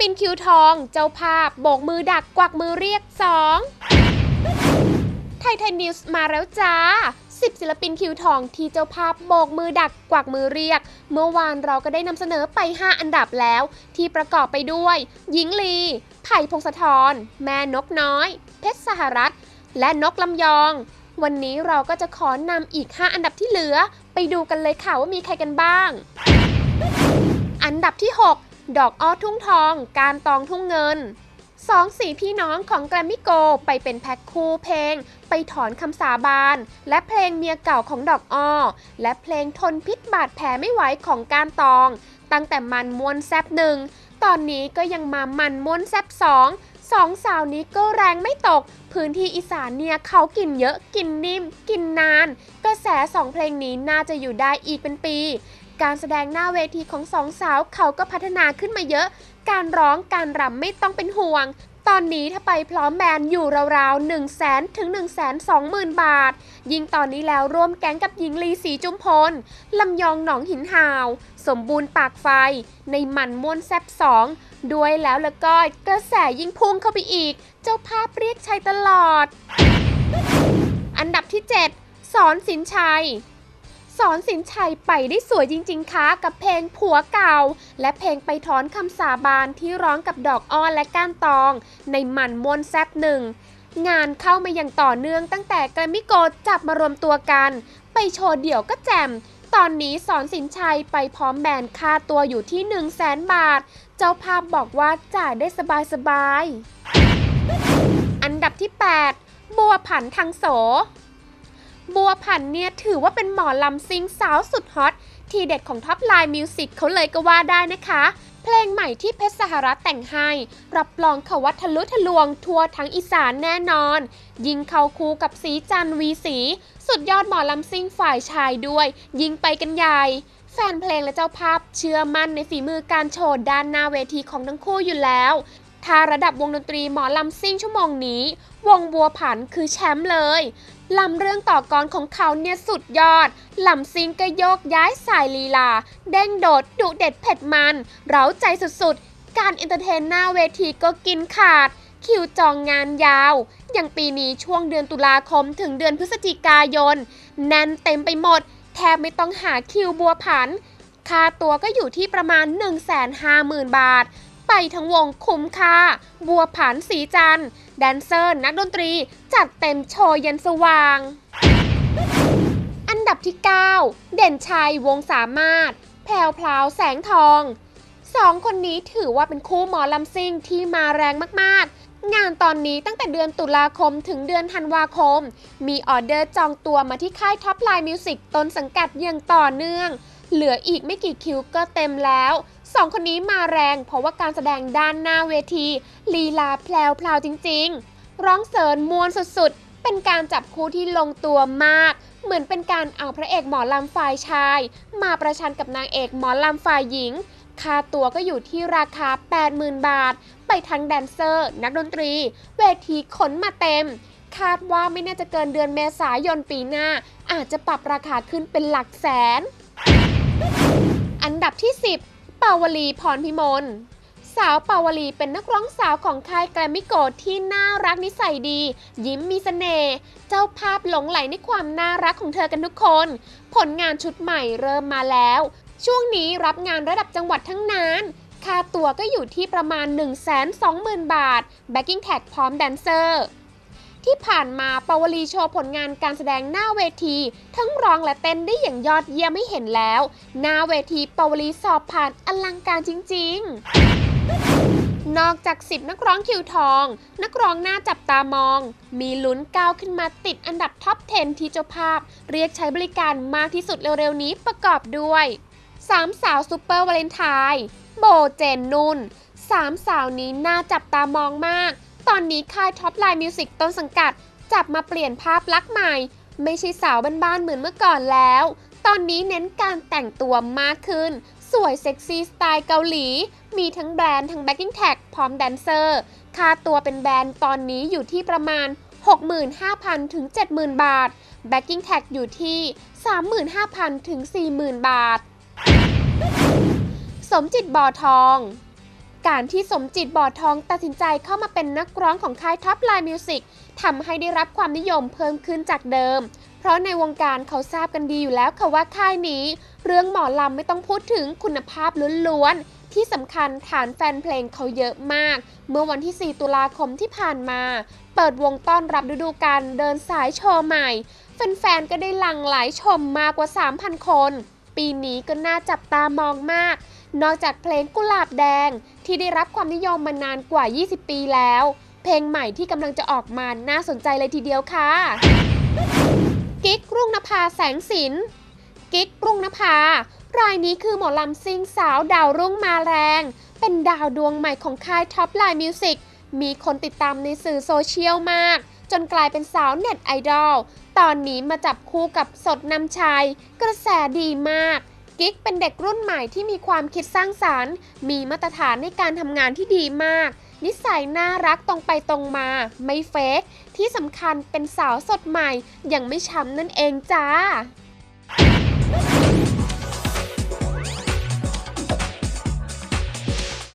ปินคิวทอง เจ้าภาพโบกมือดักกวักมือเรียกสองไทยไทยนิวส์มาแล้วจ้า10ศิลปินคิวทองที่เจ้าภาพโบกมือดักกวักมือเรียก เมื่อวานเราก็ได้นำเสนอไป 5 อันดับแล้ว ที่ประกอบไปด้วย หญิงลี ไผ่พงศธร แม่นกน้อย เพชรสหรัฐ และนกลำยอง วันนี้เราก็จะขอนำอีก 5 อันดับที่เหลือ ไปดูกันเลยค่ะว่ามีใครกันบ้าง อันดับที่ 6 ดอกอ้อทุ่งทอง การตองทุ่งเงินสองสี่พี่น้องของแกรมมี่โกไปเป็นแพ็คคู่เพลง ไปถอนคำสาบาน และเพลงเมียเก่าของดอกอ้อ และเพลงทนพิษบาดแผลไม่ไหวของการตอง ตั้งแต่มันม้วนแซบหนึ่ง ตอนนี้ก็ยังมามันม้วนแซบสองสองสาวนี้ก็แรงไม่ตก พื้นที่อีสานเนี่ยเขากินเยอะกินนิ่ม กินนาน กระแสสองเพลงนี้น่าจะอยู่ได้อีกเป็นปี การแสดงหน้าเวทีของสองสาวเขาก็พัฒนาขึ้นมาเยอะ การร้องการรำไม่ต้องเป็นห่วง ตอนนี้ถ้าไปพร้อมแบนด์อยู่ราวๆ1 0 0 0 0แสนถึง1 2 0 0 0 0 บาท ยิ่งตอนนี้แล้วร่วมแก๊งกับหญิงลีสีจุมพล ลำยองหนองหินหาว สมบูรณ์ปากไฟ ในมันม่วนแซบสองด้วยแล้วแล้วก็กระแสยิ่งพุ่งเข้าไปอีก เจ้าภาพเรียกชัยตลอด อันดับที่ 7 สอนสินชัย สอนสินชัยไปได้สวยจริง ๆคะกับเพลงผัวเก่า และเพลงไปถอนคำสาบานที่ร้องกับดอกอ้อนและก้านตอง ในมันมวนแซบหนึ่งงานเข้ามาอย่างต่อเนื่องตั้งแต่แกรมิโกจับมารวมตัวกัน ไปโชว์เดี่ยวก็แจม ตอนนี้สอนสินชัยไปพร้อมแบนค่าตัวอยู่ที่ 1 0 0 0 0แสนบาท เจ้าภาพบอกว่าจ่ายได้สบายๆอันดับที่ 8 บัวผันทางโส บัวผันเนี่ยถือว่าเป็นหมอลำซิงสาวสุดฮอต ทีเด็ดของท็อปไลน์มิวสิกเขาเลยก็ว่าได้นะคะ เพลงใหม่ที่เพชรสหรัฐแต่งให้ รับรองเขาว่าทะลุทะลวงทั่วทั้งอีสานแน่นอน ยิงเข้าคู่กับสีจันวีสี สุดยอดหมอลำซิงฝ่ายชายด้วย ยิงไปกันใหญ่แฟนเพลงและเจ้าภาพเชื่อมั่นในฝีมือการโชว์ด้านหน้าเวทีของทั้งคู่อยู่แล้ว ถ้าระดับวงดนตรีหมอลำซิ่งชั่วโมงนี้ วงบัวผันคือแชมป์เลยลำเรื่องต่อกรของเขาเนี่ยสุดยอดลำซิงก็โยกย้ายสายลีลา เด้งโดดดุเด็ดเผ็ดมัน เร้าใจสุดๆ การเอนเตอร์เทนหน้าเวทีก็กินขาด คิวจองงานยาว อย่างปีนี้ช่วงเดือนตุลาคมถึงเดือนพฤศจิกายน แน่นเต็มไปหมด แทบไม่ต้องหาคิวบัวผัน ค่าตัวก็อยู่ที่ประมาณ 150,000 บาท ไปทั้งวงคุ้มค่า บัวผันสีจันแดนเซอร์นักดนตรีจัดเต็มโชว์ยันสว่าง อันดับที่ 9 เด่นชัยวงสามารถ แพรวพลาวแสงทองสองคนนี้ถือว่าเป็นคู่หมอลำซิ่งที่มาแรงมากๆ งานตอนนี้ตั้งแต่เดือนตุลาคมถึงเดือนธันวาคม มีออเดอร์จองตัวมาที่ค่ายท็อปไลน์มิวสิกต้นสังกัดอย่างต่อเนื่อง เหลืออีกไม่กี่คิวก็เต็มแล้ว สองคนนี้มาแรงเพราะว่าการแสดงด้านหน้าเวทีลีลาแพลวพลาวจริง ๆ ร้องเสริญมวลสุดๆ เป็นการจับคู่ที่ลงตัวมาก เหมือนเป็นการเอาพระเอกหมอลำฝ่ายชาย มาประชันกับนางเอกหมอลำฝ่ายหญิง ค่าตัวก็อยู่ที่ราคา 80,000 บาท ไปทั้งแดนเซอร์ นักดนตรี เวทีขนมาเต็ม คาดว่าไม่น่าจะเกินเดือนเมษายนปีหน้า อาจจะปรับราคาขึ้นเป็นหลักแสน อันดับที่ 10 ปาวลีพรพิมล สาวปาวลีเป็นนักร้องสาวของค่ายแกรมมิโกที่น่ารักนิสัยดี ยิ้มมีเสน่ห์เจ้าภาพหลงไหลในความน่ารักของเธอกันทุกคน ผลงานชุดใหม่เริ่มมาแล้ว ช่วงนี้รับงานระดับจังหวัดทั้งนั้นค่าตัวก็อยู่ที่ประมาณ 120,000 บาท backing tag พร้อมแดนเซอร์ ที่ผ่านมาปาวลีโชว์ผลงานการแสดงหน้าเวที ทั้งร้องและเต้นได้อย่างยอดเยี่ยมไม่เห็นแล้ว หน้าเวทีปาวลีสอบผ่านอลังการจริง ๆ นอกจาก 10 นักร้องคิวทอง นักร้องหน้าจับตามอง มีลุ้นก้าวขึ้นมาติดอันดับท็อป 10 ที่เจ้าภาพ เรียกใช้บริการมากที่สุดเร็วๆนี้ประกอบด้วยสามสาวซูเปอร์วาเลนไทน์โบเจนนุนสามสาวนี้น่าจับตามองมาก ตอนนี้ค่ายท็อปไลน์มิวสิกต้นสังกัด จับมาเปลี่ยนภาพลักษณ์ใหม่ ไม่ใช่สาวบ้านๆเหมือนเมื่อก่อนแล้ว ตอนนี้เน้นการแต่งตัวมากขึ้น สวยเซ็กซี่สไตล์เกาหลี มีทั้งแบรนด์ทั้งแบ็กกิ้งแท็กพร้อมแดนเซอร์ ค่าตัวเป็นแบรนด์ตอนนี้อยู่ที่ประมาณ 65,000 ถึง 70,000 บาท แบ็กกิ้งแท็กอยู่ที่ 35,000 ถึง 40,000 บาท สมจิตบ่อทอง การที่สมจิตบอดทองตัดสินใจเข้ามาเป็นนักร้องของค่ายท็อปไลน์มิวสิกทำให้ได้รับความนิยมเพิ่มขึ้นจากเดิม เพราะในวงการเขาทราบกันดีอยู่แล้วค่ะว่าค่ายนี้ เรื่องหมอลำไม่ต้องพูดถึงคุณภาพล้วนๆ ที่สำคัญฐานแฟนเพลงเขาเยอะมาก เมื่อวันที่ 4 ตุลาคมที่ผ่านมา เปิดวงต้อนรับฤดูกาลเดินสายโชว์ใหม่ แฟนๆ ก็ได้หลั่งไหลชมมากกว่า 3,000 คน ปีนี้ก็น่าจับตามองมาก นอกจากเพลงกุหลาบแดงที่ได้รับความนิยมมานานกว่า 20 ปีแล้ว เพลงใหม่ที่กำลังจะออกมาน่าสนใจเลยทีเดียวค่ะ กิ๊กรุ่งนภาแสงสิน กิ๊กรุ่งนภารายนี้คือหมอลำซิงสาวดาวรุ่งมาแรง เป็นดาวดวงใหม่ของค่ายท็อปไลน์มิวสิกมีคนติดตามในสื่อโซเชียลมาก จนกลายเป็นสาวเน็ตไอดอล ตอนนี้มาจับคู่กับสดนำชัยกระแสดีมาก กิ๊กเป็นเด็กรุ่นใหม่ที่มีความคิดสร้างสารรค์ มีมาตรฐานในการทำงานที่ดีมาก นิสัยน่ารักตรงไปตรงมา ไม่เฟกที่สำคัญเป็นสาวสดใหม่ ยังไม่ช้ำนั่นเองจ้า